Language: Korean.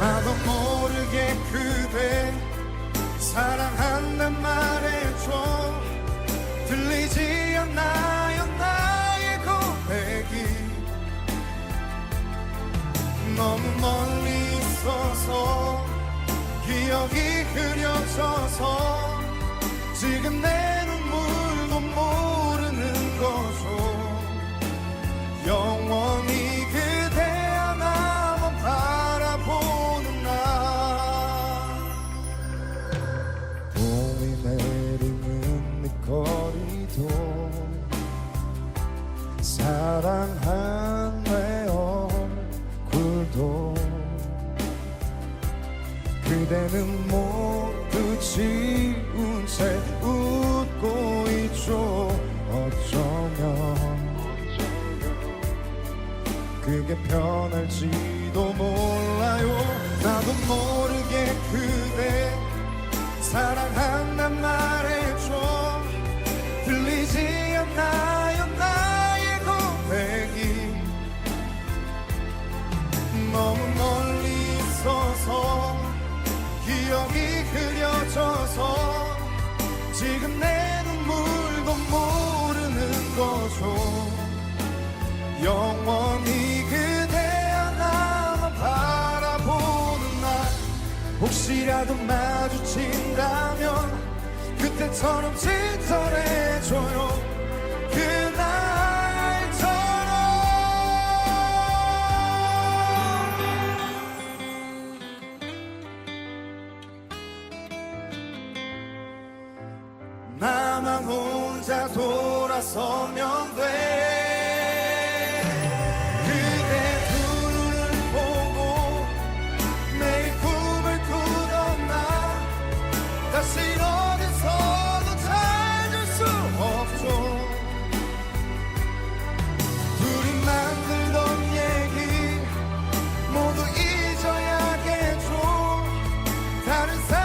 모르게 그대 사랑한단 말해줘. 들리지 않나요? 나의 고백이 너무 멀리 있어서 기억이 흐려져서 지금 내 거리도 사랑한 내 얼굴도. 그대는 모두 지운 채 웃고 있죠. 어쩌면 그게 편할지도 몰라 혹시라도 마주친다면 그때처럼 짙어해줘요. 그날처럼 나만 혼자 돌아서면 돼 out of sight.